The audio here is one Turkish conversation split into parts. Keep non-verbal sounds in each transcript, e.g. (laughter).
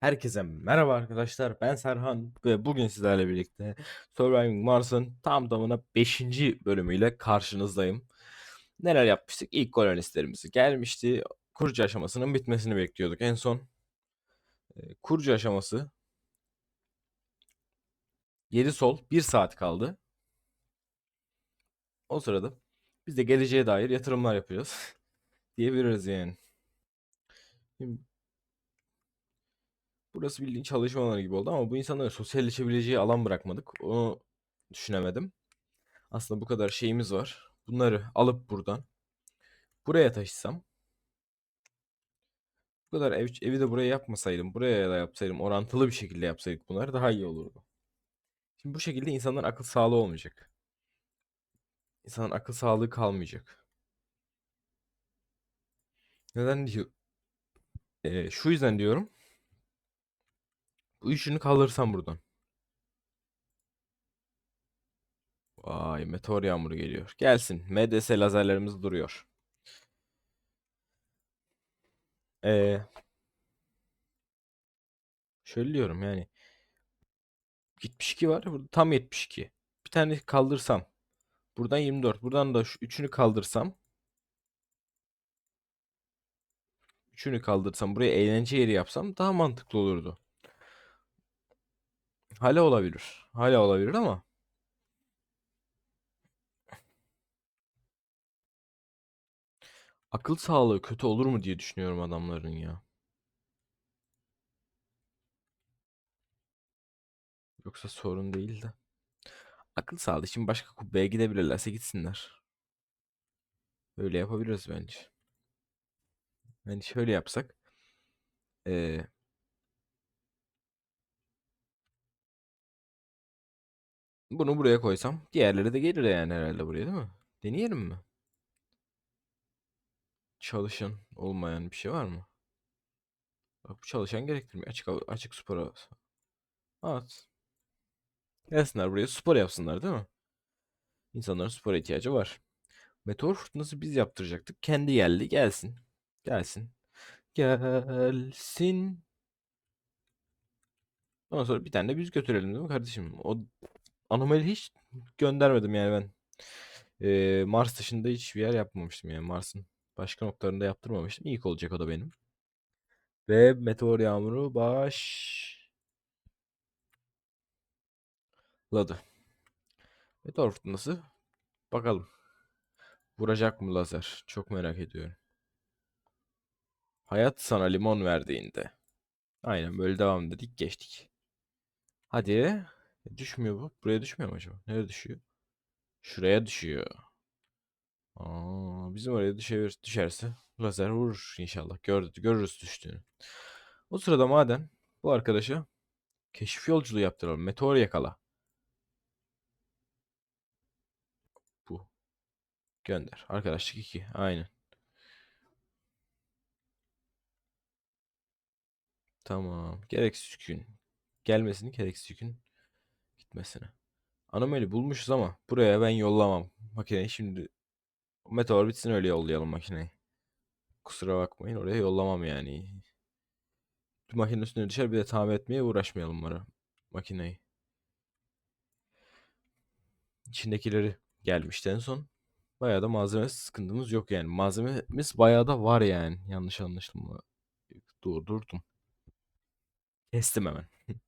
Herkese merhaba arkadaşlar. Ben Serhan ve bugün sizlerle birlikte Surviving Mars'ın tam tamına 5. bölümüyle karşınızdayım. Neler yapmıştık? İlk kolonistlerimiz gelmişti. Kurucu aşamasının bitmesini bekliyorduk. En son e, kurucu aşaması 7 sol 1 saat kaldı. O sırada biz de geleceğe dair yatırımlar yapıyoruz (laughs) diyebiliriz yani. Şimdi burası bildiğin çalışma alanı gibi oldu ama bu insanların sosyalleşebileceği alan bırakmadık. Onu düşünemedim. Aslında bu kadar şeyimiz var. Bunları alıp buradan buraya taşısam. Bu kadar ev, evi de buraya yapmasaydım, buraya da yapsaydım, orantılı bir şekilde yapsaydık bunları daha iyi olurdu. Şimdi bu şekilde insanların akıl sağlığı olmayacak. İnsanın akıl sağlığı kalmayacak. Neden diyor? Ee, şu yüzden diyorum. Bu üçünü kaldırsam buradan. Vay meteor yağmuru geliyor. Gelsin. MDS lazerlerimiz duruyor. Ee, şöyle diyorum yani. 72 var. Burada tam 72. Bir tane kaldırsam. Buradan 24. Buradan da şu üçünü kaldırsam. Üçünü kaldırsam. Buraya eğlence yeri yapsam daha mantıklı olurdu. Hala olabilir. Hala olabilir ama. Akıl sağlığı kötü olur mu diye düşünüyorum adamların ya. Yoksa sorun değil de. Akıl sağlığı için başka kubbeye gidebilirlerse gitsinler. Öyle yapabiliriz bence. Yani şöyle yapsak. Ee, bunu buraya koysam diğerleri de gelir yani herhalde buraya değil mi? Deneyelim mi? Çalışan olmayan bir şey var mı? Bak bu çalışan gerektirmiyor. Açık açık spora. At. Gelsinler buraya spor yapsınlar değil mi? İnsanların spora ihtiyacı var. Meteor fırtınası biz yaptıracaktık. Kendi geldi. Gelsin. Gelsin. Gelsin. Ondan sonra bir tane de biz götürelim değil mi kardeşim? O anomali hiç göndermedim yani ben. Ee, Mars dışında hiçbir yer yapmamıştım yani. Mars'ın başka noktalarında yaptırmamıştım. İlk olacak o da benim. Ve meteor yağmuru başladı. Meteor fırtınası. Bakalım. Vuracak mı lazer? Çok merak ediyorum. Hayat sana limon verdiğinde. Aynen böyle devam dedik geçtik. Hadi. E, Düşmüyor bu. Buraya düşmüyor mu acaba? Nereye düşüyor? Şuraya düşüyor. Aa, bizim oraya düşer, düşerse lazer vurur inşallah. Gör, görürüz düştüğünü. O sırada maden bu arkadaşa keşif yolculuğu yaptıralım. Meteor yakala. Bu. Gönder. Arkadaşlık 2. Aynen. Tamam. Gereksiz yükün gelmesini, gereksiz yükün gitmesini. Anomali bulmuşuz ama buraya ben yollamam. Makineyi şimdi meteor bitsin öyle yollayalım makineyi. Kusura bakmayın oraya yollamam yani. Makinenin üstüne düşer bir de tamir etmeye uğraşmayalım bana makineyi. İçindekileri gelmişti en son. Bayağı da malzeme sıkıntımız yok yani. Malzememiz bayağı da var yani. Yanlış anlaşılma. Durdurdum. Kestim hemen. (laughs)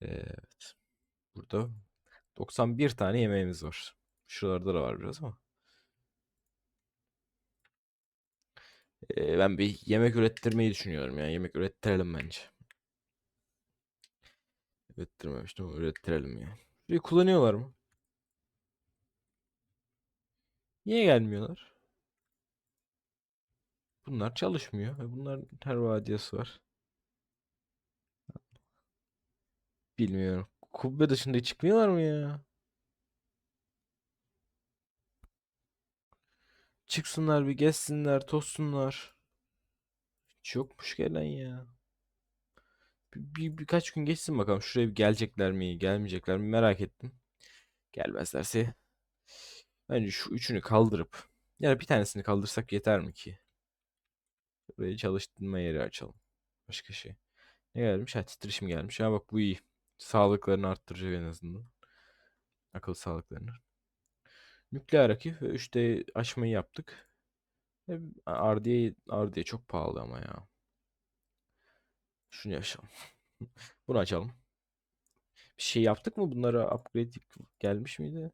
Evet. Burada 91 tane yemeğimiz var. Şuralarda da var biraz ama. Ben bir yemek ürettirmeyi düşünüyorum yani. Yemek ürettirelim bence. Ürettirmemiştim ama ürettirelim ya. Bir kullanıyorlar mı? Niye gelmiyorlar? Bunlar çalışmıyor. Bunların her vadiyası var. Bilmiyorum. Kubbe dışında hiç çıkmıyorlar mı ya? Çıksınlar bir gezsinler, tozsunlar. Hiç yokmuş gelen ya. Bir, bir- birkaç gün geçsin bakalım. Şuraya bir gelecekler mi, gelmeyecekler mi merak ettim. Gelmezlerse bence şu üçünü kaldırıp ya bir tanesini kaldırsak yeter mi ki? Burayı çalıştırma yeri açalım. Başka şey. Ne gelmiş? Ha titreşim gelmiş. Ha bak bu iyi. Sağlıklarını arttıracak en azından. Akıl sağlıklarını. Nükleer akü ve 3D açmayı yaptık. E, Ardiye çok pahalı ama ya. Şunu yaşayalım. (laughs) Bunu açalım. Bir şey yaptık mı? Bunlara upgrade gelmiş miydi?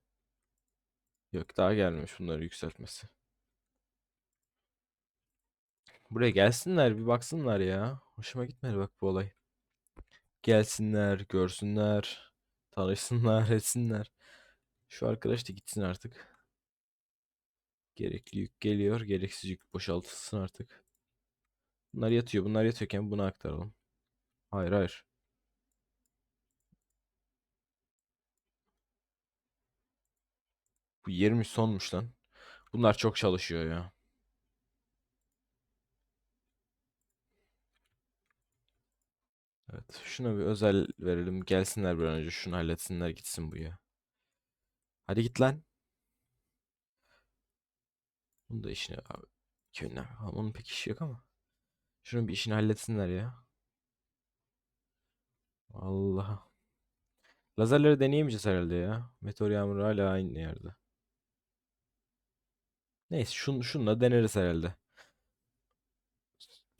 Yok daha gelmemiş bunları yükseltmesi. Buraya gelsinler bir baksınlar ya. Hoşuma gitmedi bak bu olay. Gelsinler, görsünler, tanışsınlar, (laughs) etsinler. Şu arkadaş da gitsin artık. Gerekli yük geliyor. Gereksiz yük boşaltılsın artık. Bunlar yatıyor. Bunlar yatıyorken bunu aktaralım. Hayır hayır. Bu 20 sonmuş lan. Bunlar çok çalışıyor ya. Evet. Şuna bir özel verelim. Gelsinler bir an önce. Şunu halletsinler gitsin bu ya. Hadi git lan. Bunu da işine abi. Köyünden. Onun pek işi yok ama. Şunun bir işini halletsinler ya. Allah. Lazerleri deneyemeyeceğiz herhalde ya. Meteor yağmuru hala aynı yerde. Neyse şun, şunla deneriz herhalde.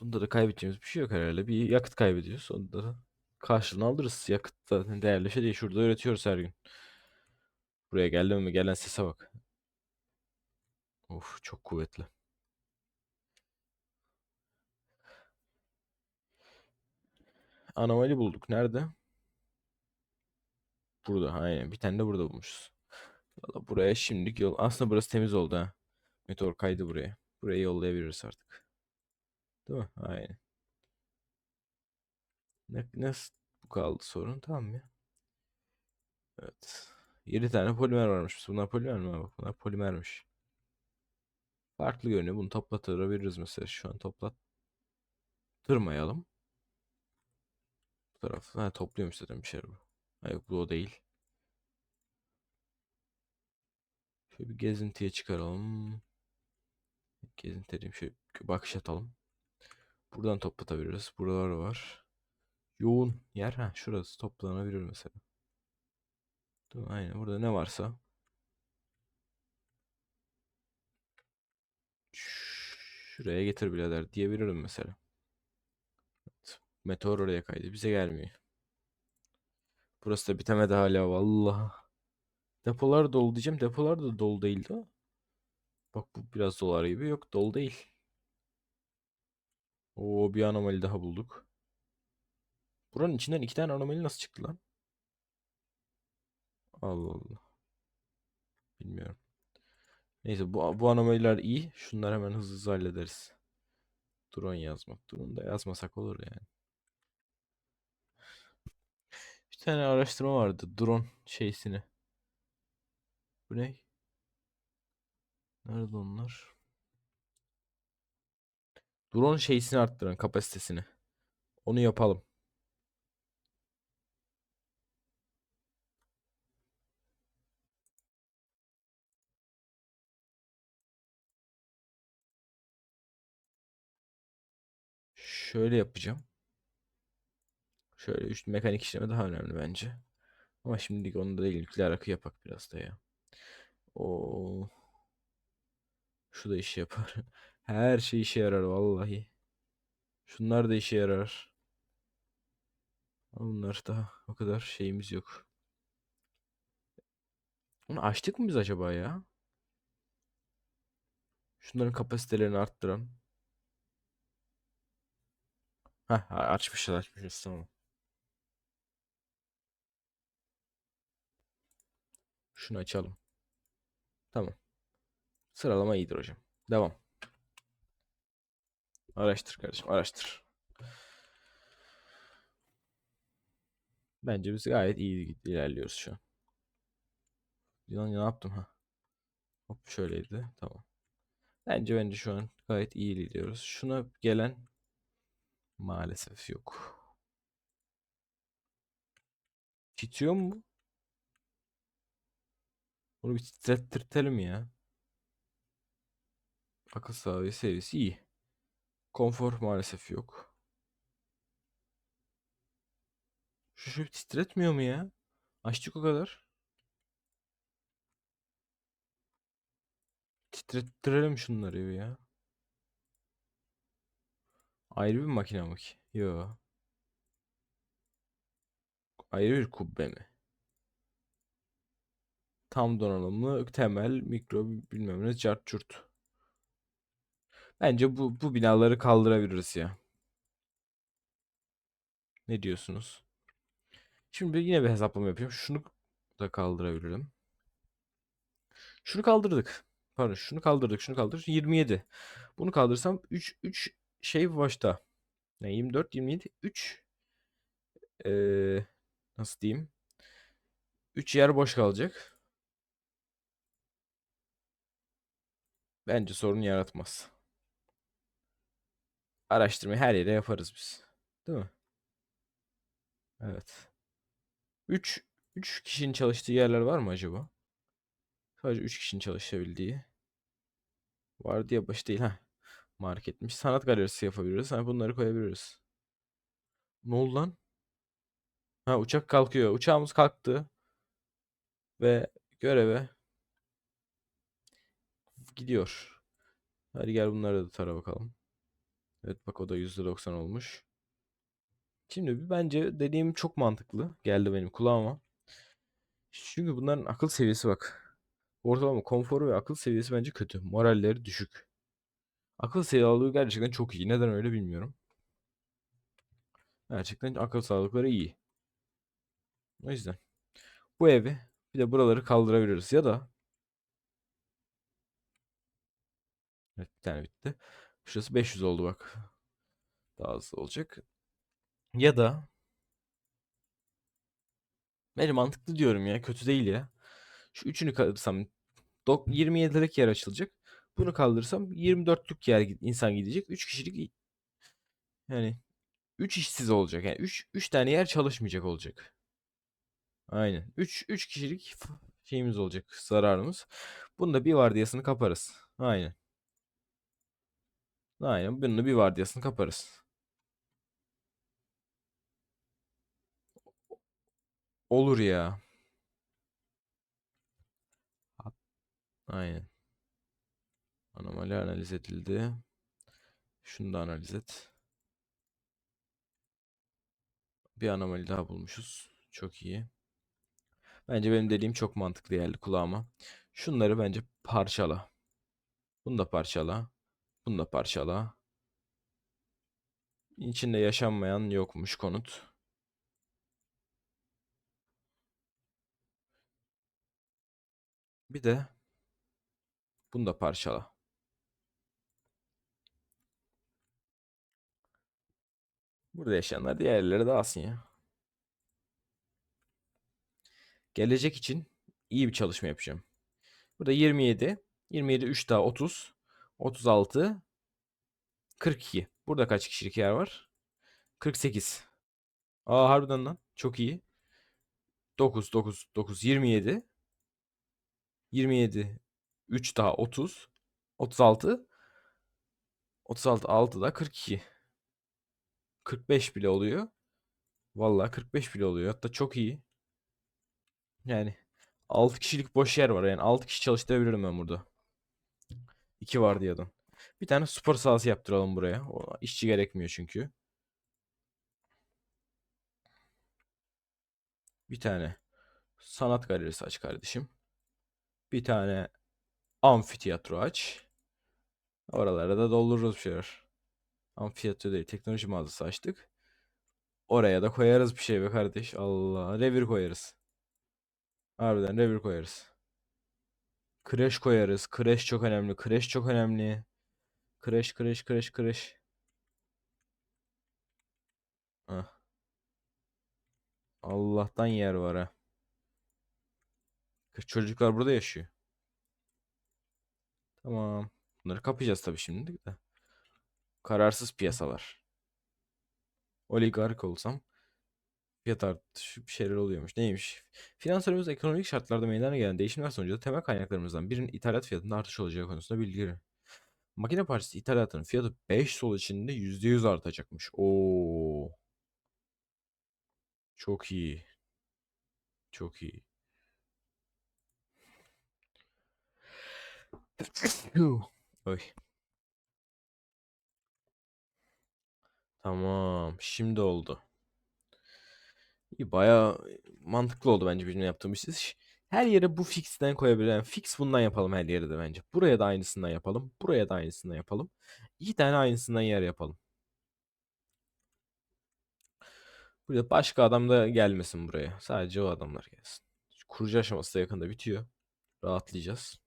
Bunda da kaybedeceğimiz bir şey yok herhalde. Bir yakıt kaybediyoruz. Onda da karşılığını alırız. Yakıt da değerli şey değil. Şurada üretiyoruz her gün. Buraya geldi mi? Gelen sese bak. Of çok kuvvetli. Anomali bulduk. Nerede? Burada. Aynen. Bir tane de burada bulmuşuz. Valla buraya şimdilik yol. Aslında burası temiz oldu ha. Meteor kaydı buraya. Buraya yollayabiliriz artık. Değil mi? Aynen. Ne, nasıl bu kaldı sorun? Tamam ya. Evet. 7 tane polimer varmış. Bunlar polimer mi? Bak bunlar polimermiş. Farklı görünüyor. Bunu toplatabiliriz mesela. Şu an toplattırmayalım. Bu taraf. Ha topluyormuş zaten bir şey bu. Ha, yok bu o değil. Şöyle bir gezintiye çıkaralım. Gezinti. Şöyle bir bakış atalım. Buradan toplatabiliriz. Buralar var. Yoğun yer. Ha şurası toplanabilir mesela. Değil? Aynen. Burada ne varsa. Şuraya getir birader diyebilirim mesela. Evet. Meteor oraya kaydı. Bize gelmiyor. Burası da bitemedi hala vallahi. Depolar dolu diyeceğim. Depolar da dolu değildi. Bak bu biraz dolar gibi. Yok dolu değil. Oo bir anomali daha bulduk. Buranın içinden iki tane anomali nasıl çıktı lan? Allah Allah. Bilmiyorum. Neyse bu, bu anomaliler iyi. Şunları hemen hızlı hızlı hallederiz. Drone yazmak. Drone da yazmasak olur yani. Bir tane araştırma vardı. Drone şeysini. Bu ne? Nerede onlar? Drone şeysini arttıran kapasitesini. Onu yapalım. Şöyle yapacağım. Şöyle üst mekanik işleme daha önemli bence. Ama şimdilik onu da değil. Nükleer akı yapak biraz da ya. O Şu da işe yapar. (laughs) Her şey işe yarar vallahi. Şunlar da işe yarar. Bunlar da o kadar şeyimiz yok. Onu açtık mı biz acaba ya? Şunların kapasitelerini arttıran. Heh açmışız açmışız tamam. Şunu açalım. Tamam. Sıralama iyidir hocam. Devam. Araştır kardeşim araştır. Bence biz gayet iyi ilerliyoruz şu an. Lan ne yaptım ha? Hop şöyleydi. Tamam. Bence bence şu an gayet iyi ilerliyoruz. Şuna gelen maalesef yok. Titriyor mu? Bunu bir titrettirtelim ya. Akıl sağlığı seviyesi iyi. Konfor maalesef yok. Şu, şu titretmiyor mu ya? Açtık o kadar. Titrettirelim şunları ya. Ayrı bir makine mi ki? Yo. Ayrı bir kubbe mi? Tam donanımlı temel mikro bilmem ne cart curt. Bence bu bu binaları kaldırabiliriz ya. Ne diyorsunuz? Şimdi yine bir hesaplama yapıyorum. Şunu da kaldırabilirim. Şunu kaldırdık. Pardon şunu kaldırdık. Şunu kaldırdık. 27. Bunu kaldırsam 3 3 şey başta. Yani 24 27 3 ee, nasıl diyeyim? 3 yer boş kalacak. Bence sorun yaratmaz. Araştırmayı her yere yaparız biz. Değil mi? Evet. 3 3 kişinin çalıştığı yerler var mı acaba? Sadece 3 kişinin çalışabildiği. Vardiya başı değil ha. Marketmiş. Sanat galerisi yapabiliriz. Hani bunları koyabiliriz. Ne oldu lan? Ha uçak kalkıyor. Uçağımız kalktı. Ve göreve gidiyor. Hadi gel bunları da tara bakalım. Evet bak o da %90 olmuş. Şimdi bir bence dediğim çok mantıklı. Geldi benim kulağıma. Çünkü bunların akıl seviyesi bak. Ortalama konforu ve akıl seviyesi bence kötü. Moralleri düşük. Akıl sağlığı gerçekten çok iyi. Neden öyle bilmiyorum. Gerçekten akıl sağlıkları iyi. O yüzden bu evi bir de buraları kaldırabiliriz ya da Evet bir tane bitti. Şurası 500 oldu bak. Daha hızlı olacak. Ya da benim mantıklı diyorum ya. Kötü değil ya. Şu üçünü kaldırsam 27'lik yer açılacak. Bunu kaldırırsam 24'lük yer insan gidecek. 3 kişilik yani 3 işsiz olacak. Yani 3 3 tane yer çalışmayacak olacak. Aynen. 3 3 kişilik şeyimiz olacak. Zararımız. Bunu da bir vardiyasını kaparız. Aynen. Aynen. Bunu da bir vardiyasını kaparız. Olur ya. Aynen. Anomali analiz edildi. Şunu da analiz et. Bir anomali daha bulmuşuz. Çok iyi. Bence benim dediğim çok mantıklı geldi kulağıma. Şunları bence parçala. Bunu da parçala. Bunu da parçala. İçinde yaşanmayan yokmuş konut. Bir de bunu da parçala. Burada yaşayanlar diğerleri dağılsın ya. Gelecek için iyi bir çalışma yapacağım. Burada 27. 27 3 daha 30. 36. 42. Burada kaç kişilik yer var? 48. Aa harbiden lan. Çok iyi. 9 9 9 27. 27 3 daha 30. 36. 36 6 da 42. 45 bile oluyor. Vallahi 45 bile oluyor. Hatta çok iyi. Yani 6 kişilik boş yer var. Yani 6 kişi çalıştırabilirim ben burada. 2 var diyordan. Bir tane spor sahası yaptıralım buraya. O işçi gerekmiyor çünkü. Bir tane sanat galerisi aç kardeşim. Bir tane amfiteyatro aç. Oralara da doldururuz bir şeyler. Amfiteyatro değil teknoloji mağazası açtık. Oraya da koyarız bir şey be kardeş. Allah. Revir koyarız. Harbiden revir koyarız. Kreş koyarız. Kreş çok önemli. Kreş çok önemli. Kreş kreş kreş kreş. Hah. Allah'tan yer var ha. Çocuklar burada yaşıyor. Tamam. Bunları kapayacağız tabii şimdi de. Kararsız piyasalar. Oligark olsam fiyat artışı bir şeyler oluyormuş. Neymiş? Finansörümüz ekonomik şartlarda meydana gelen değişimler sonucu temel kaynaklarımızdan birinin ithalat fiyatında artış olacağı konusunda bilgi Makine parçası ithalatının fiyatı 5 sol içinde %100 artacakmış. Oo. Çok iyi. Çok iyi. Oy. Tamam. Şimdi oldu. İyi, bayağı mantıklı oldu bence bizim yaptığımız iş. Her yere bu fix'ten koyabilirim. Yani fix bundan yapalım her yere de bence. Buraya da aynısından yapalım. Buraya da aynısından yapalım. İki tane aynısından yer yapalım. Burada başka adam da gelmesin buraya. Sadece o adamlar gelsin. Kurucu aşaması da yakında bitiyor. Rahatlayacağız.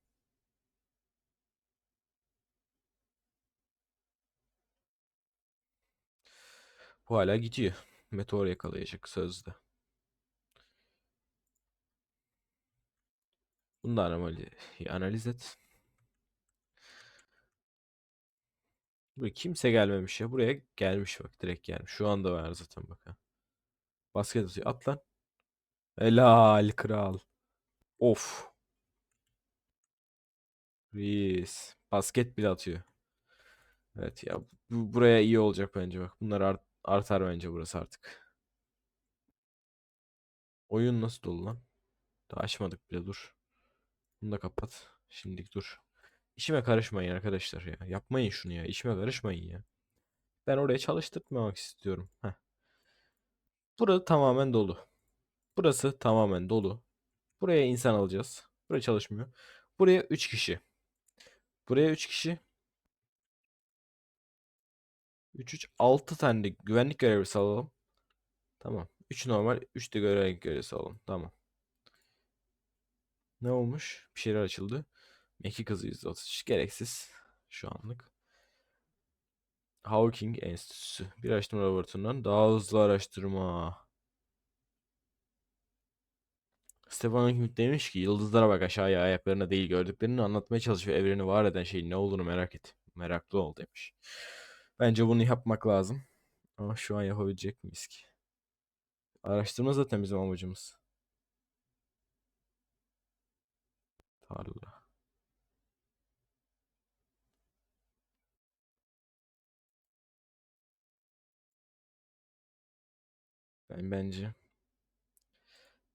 Bu hala gidiyor. Meteor yakalayacak sözde. Bunu da analiz et. Buraya kimse gelmemiş ya. Buraya gelmiş bak. Direkt gelmiş. Şu anda var zaten bak. ha. Basket atıyor. At lan. Helal kral. Of. Reis. Basket bile atıyor. Evet ya. Bu, buraya iyi olacak bence bak. Bunlar art- artar bence burası artık. Oyun nasıl dolu lan? Daha açmadık bile dur. Bunu da kapat. Şimdilik dur. İşime karışmayın arkadaşlar ya. Yapmayın şunu ya. İşime karışmayın ya. Ben oraya çalıştırmamak istiyorum. Heh. Burası tamamen dolu. Burası tamamen dolu. Buraya insan alacağız. Buraya çalışmıyor. Buraya 3 kişi. Buraya 3 kişi. 3 3 6 tane de güvenlik görevlisi alalım. Tamam. 3 normal, 3 de güvenlik görevlisi alalım. Tamam. Ne olmuş? Bir şeyler açıldı. Mekik hızı %33 gereksiz şu anlık. Hawking Enstitüsü. Bir araştırma laboratuvarından daha hızlı araştırma. Stephen Hawking demiş ki yıldızlara bak aşağıya ayaklarına değil gördüklerini anlatmaya çalış ve evreni var eden şeyin ne olduğunu merak et. Meraklı ol demiş. Bence bunu yapmak lazım. Ama şu an yapabilecek miyiz ki? Araştırma zaten bizim amacımız. Tarla. Ben bence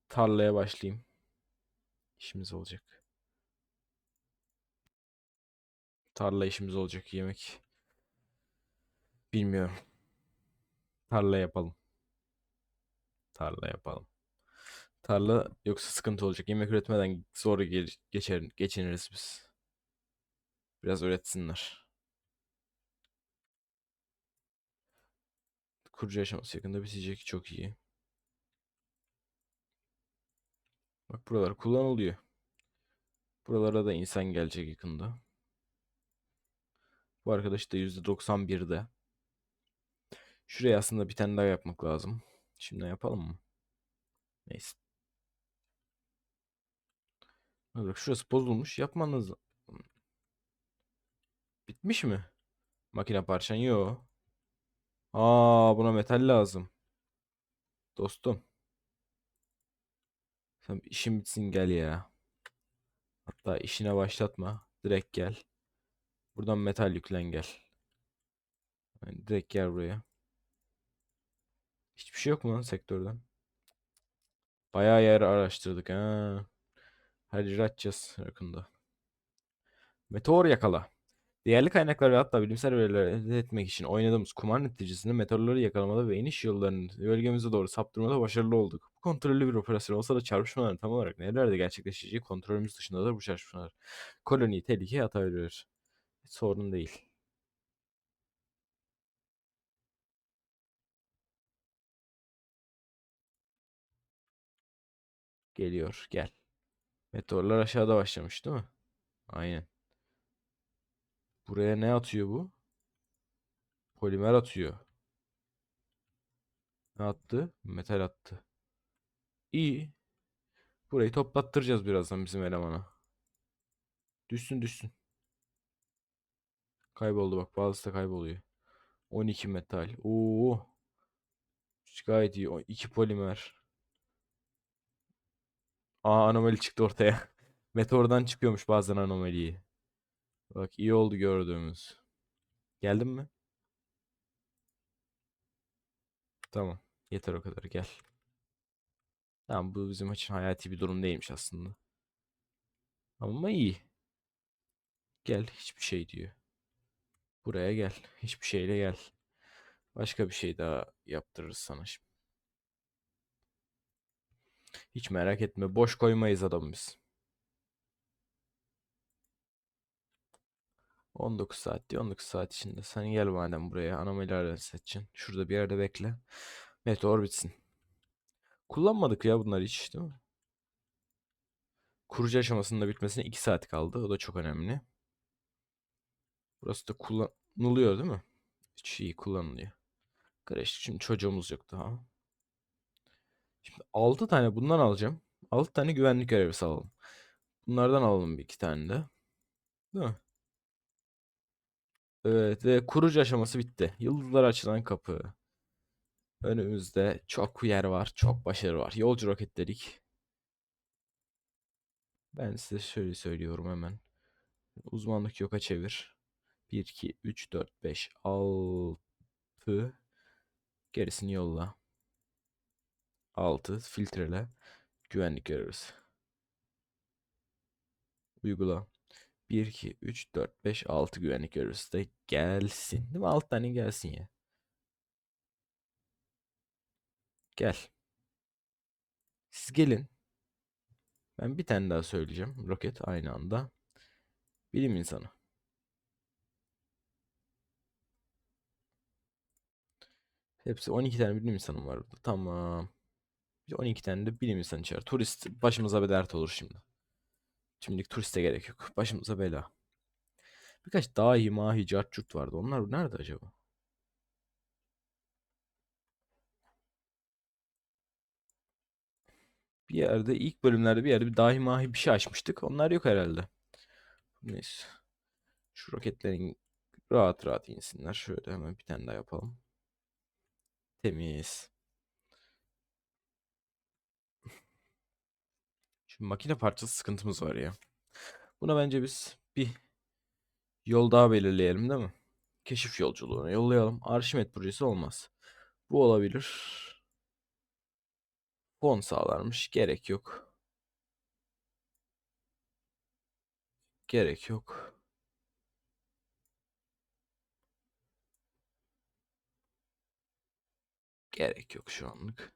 tarlaya başlayayım. İşimiz olacak. Tarla işimiz olacak yemek. Bilmiyorum. Tarla yapalım. Tarla yapalım. Tarla yoksa sıkıntı olacak. Yemek üretmeden zor ge- geçer, geçiniriz biz. Biraz üretsinler. Kurucu aşaması yakında bitecek. Çok iyi. Bak buralar kullanılıyor. Buralara da insan gelecek yakında. Bu arkadaş da %91'de. Şuraya aslında bir tane daha yapmak lazım. Şimdi yapalım mı? Neyse. Bak şurası bozulmuş. Yapmanız Bitmiş mi? Makine parçan yok. Aa buna metal lazım. Dostum. Sen işin bitsin gel ya. Hatta işine başlatma. Direkt gel. Buradan metal yüklen gel. Yani direkt gel buraya. Hiçbir şey yok mu lan sektörden? Bayağı yer araştırdık ha. Açacağız yakında. Meteor yakala. Değerli kaynakları hatta bilimsel verileri elde etmek için oynadığımız kumar neticesinde meteorları yakalamada ve iniş yollarını bölgemize doğru saptırmada başarılı olduk. Bu kontrollü bir operasyon olsa da çarpışmaların tam olarak nerelerde gerçekleşeceği kontrolümüz dışındadır bu çarpışmalar. Koloniyi tehlikeye atabilir. Sorun değil. Geliyor, gel. Meteorlar aşağıda başlamış değil mi? Aynen. Buraya ne atıyor bu? Polimer atıyor. Ne attı? Metal attı. İyi. Burayı toplattıracağız birazdan bizim elemana. Düşsün düşsün. Kayboldu bak bazısı da kayboluyor. 12 metal. Oo. Gayet iyi. O 2 polimer. Aa anomali çıktı ortaya. (laughs) Meteordan çıkıyormuş bazen anomaliyi. Bak iyi oldu gördüğümüz. Geldin mi? Tamam. Yeter o kadar gel. Tamam bu bizim için hayati bir durum değilmiş aslında. Ama iyi. Gel hiçbir şey diyor. Buraya gel. Hiçbir şeyle gel. Başka bir şey daha yaptırırız sana şimdi. Hiç merak etme. Boş koymayız adamı biz. 19 saat diyor. 19 saat içinde. Sen gel madem buraya. Anomali aranı seçeceksin. Şurada bir yerde bekle. Meteor bitsin. Kullanmadık ya bunları hiç değil mi? Kurucu aşamasında bitmesine 2 saat kaldı. O da çok önemli. Burası da kullanılıyor değil mi? Hiç iyi kullanılıyor. Kardeş şimdi çocuğumuz yok daha. Şimdi 6 tane bundan alacağım. 6 tane güvenlik görevlisi alalım. Bunlardan alalım bir iki tane de. Değil mi? Evet ve kurucu aşaması bitti. Yıldızlara açılan kapı. Önümüzde çok yer var, çok başarı var. Yolcu roket dedik. Ben size şöyle söylüyorum hemen. Uzmanlık yoka çevir. 1, 2, 3, 4, 5, 6. Gerisini yolla. 6. Filtrele. Güvenlik görevlisi. Uygula. 1, 2, 3, 4, 5, 6 güvenlik görevlisi de gelsin. Değil mi? 6 tane gelsin ya. Gel. Siz gelin. Ben bir tane daha söyleyeceğim. Roket aynı anda. Bilim insanı. Hepsi 12 tane bilim insanım var burada. Tamam. Bir 12 tane de bilim insanı çağır. Turist başımıza bir dert olur şimdi. Şimdilik turiste gerek yok. Başımıza bela. Birkaç dahi mahi cart vardı. Onlar nerede acaba? Bir yerde ilk bölümlerde bir yerde bir dahi mahi bir şey açmıştık. Onlar yok herhalde. Neyse. Şu roketlerin rahat rahat insinler. Şöyle hemen bir tane daha yapalım. Temiz. Şu makine parçası sıkıntımız var ya. Buna bence biz bir yol daha belirleyelim değil mi? Keşif yolculuğuna yollayalım. Arşimet projesi olmaz. Bu olabilir. Fon sağlarmış. Gerek yok. Gerek yok. Gerek yok şu anlık.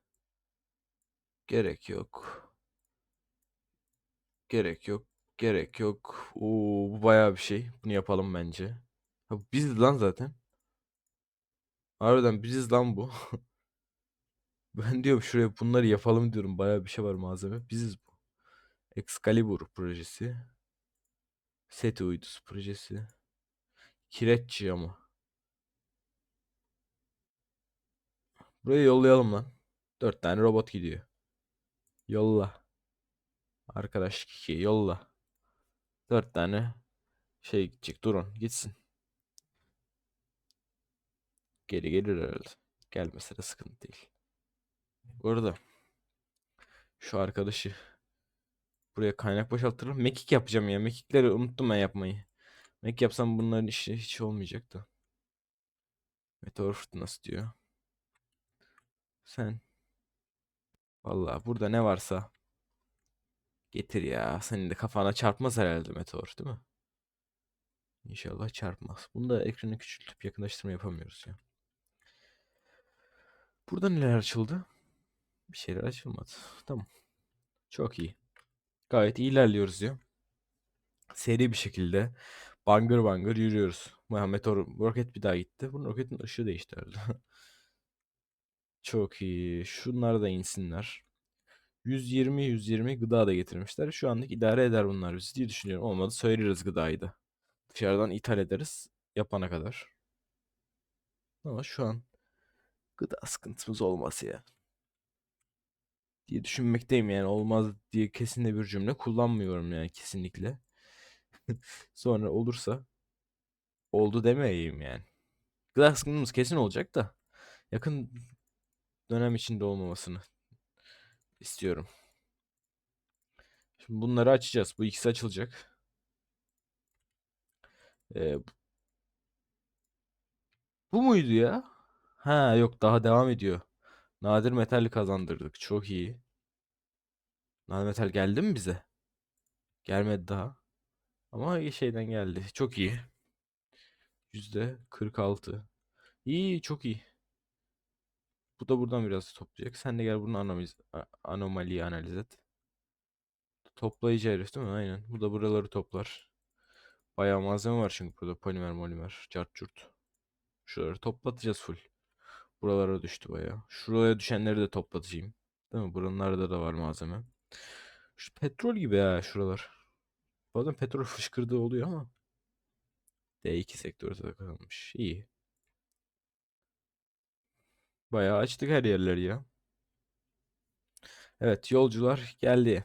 Gerek yok. Gerek yok. Gerek yok. Oo, bu bayağı bir şey. Bunu yapalım bence. Ha, biziz lan zaten. Harbiden biziz lan bu. (laughs) Ben diyorum şuraya bunları yapalım diyorum. Bayağı bir şey var malzeme. Biziz bu. Excalibur projesi. Set uydusu projesi. Kireç ama. Buraya yollayalım lan. Dört tane robot gidiyor. Yolla. Arkadaş Kiki yolla. Dört tane şey gidecek. Durun gitsin. Geri gelir herhalde. Gelmese de sıkıntı değil. Bu arada şu arkadaşı buraya kaynak boşaltırım. Mekik yapacağım ya. Mekikleri unuttum ben yapmayı. Mekik yapsam bunların işi hiç olmayacaktı. Meteor fırtınası diyor. Sen. Vallahi burada ne varsa getir ya. Senin de kafana çarpmaz herhalde meteor değil mi? İnşallah çarpmaz. Bunu da ekranı küçültüp yakınlaştırma yapamıyoruz ya. Burada neler açıldı? Bir şeyler açılmadı. Tamam. Çok iyi. Gayet iyi ilerliyoruz ya. Seri bir şekilde bangır bangır yürüyoruz. Meteor roket bir daha gitti. Bunun roketin ışığı değişti herhalde. (laughs) Çok iyi. Şunlar da insinler. 120 120 gıda da getirmişler. Şu anlık idare eder bunlar bizi diye düşünüyorum. Olmadı söyleriz gıdayı da. Dışarıdan ithal ederiz yapana kadar. Ama şu an gıda sıkıntımız olmaz ya. Diye düşünmekteyim yani olmaz diye kesin de bir cümle kullanmıyorum yani kesinlikle. (laughs) Sonra olursa oldu demeyeyim yani. Gıda sıkıntımız kesin olacak da yakın dönem içinde olmamasını istiyorum. Şimdi bunları açacağız. Bu ikisi açılacak. Ee, bu muydu ya? Ha yok daha devam ediyor. Nadir metalli kazandırdık. Çok iyi. Nanometal geldi mi bize? Gelmedi daha. Ama şeyden geldi. Çok iyi. Yüzde 46. İyi, çok iyi. Bu da buradan biraz toplayacak. Sen de gel bunu analiz, a- anomaliyi analiz et. Toplayıcı herif değil mi? Aynen. Bu da buraları toplar. Bayağı malzeme var çünkü burada. Polimer, molimer, cart curt. Şuraları toplatacağız full. Buralara düştü bayağı. Şuraya düşenleri de toplatacağım. Değil mi? Buralarda da var malzeme. Şu petrol gibi ya şuralar. Bazen petrol (laughs) fışkırdığı oluyor ama. D2 sektörü de kalmış. İyi. Bayağı açtık her yerleri ya. Evet yolcular geldi.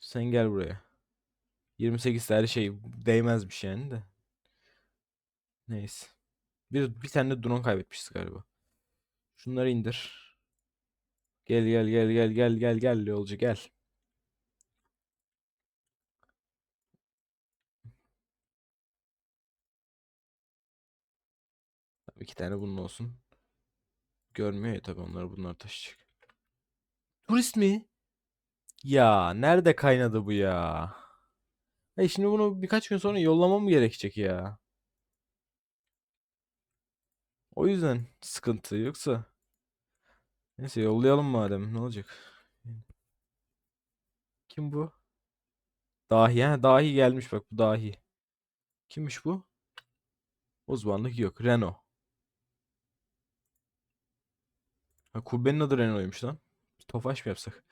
Sen gel buraya. 28 tane şey değmezmiş yani de. Neyse. Bir, bir tane de drone kaybetmişiz galiba. Şunları indir. Gel gel gel gel gel gel gel yolcu gel. İki tane bunun olsun. Görmüyor ya tabii onları bunlar taşıyacak. Turist mi? Ya nerede kaynadı bu ya? E şimdi bunu birkaç gün sonra yollamam mı gerekecek ya? O yüzden sıkıntı yoksa. Neyse yollayalım madem ne olacak? Kim bu? Dahi ha dahi gelmiş bak bu dahi. Kimmiş bu? Uzmanlık yok. Renault. Ha, kubbenin adı Renault'ymuş lan. Tofaş mı yapsak?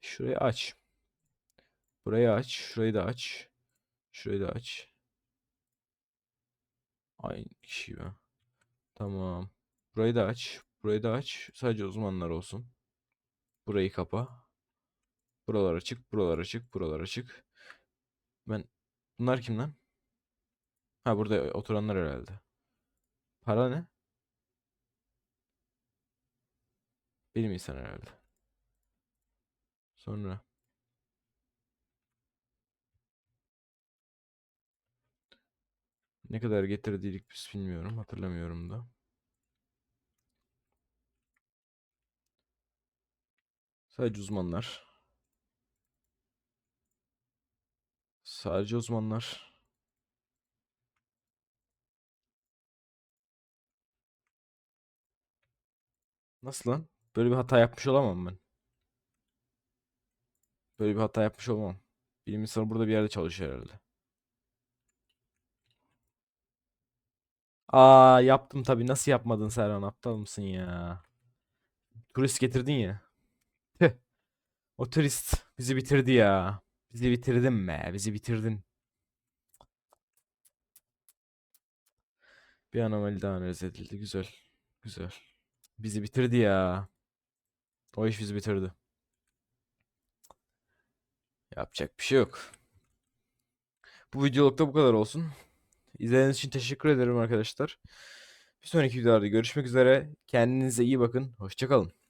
Şurayı aç. Burayı aç. Şurayı da aç. Şurayı da aç. Aynı kişi ya. Tamam. Burayı da aç. Burayı da aç. Sadece uzmanlar olsun. Burayı kapa. Buralar açık. Buralar açık. Buralar açık. Ben... Bunlar kim lan? Ha burada oturanlar herhalde. Para ne? Benim insan herhalde. Sonra. Ne kadar getirdiydik biz bilmiyorum. Hatırlamıyorum da. Sadece uzmanlar. Sadece uzmanlar. Nasıl lan? Böyle bir hata yapmış olamam ben. Böyle bir hata yapmış olmam. Bilim insanı burada bir yerde çalışıyor herhalde. Aa yaptım tabii. Nasıl yapmadın Serhan? Aptal mısın ya? Turist getirdin ya. O turist bizi bitirdi ya. Bizi bitirdin be. Bizi bitirdin. Bir anomali daha analiz edildi. Güzel. Güzel. Bizi bitirdi ya. O iş bizi bitirdi. Yapacak bir şey yok. Bu videolukta bu kadar olsun. İzlediğiniz için teşekkür ederim arkadaşlar. Bir sonraki videolarda görüşmek üzere. Kendinize iyi bakın. Hoşçakalın.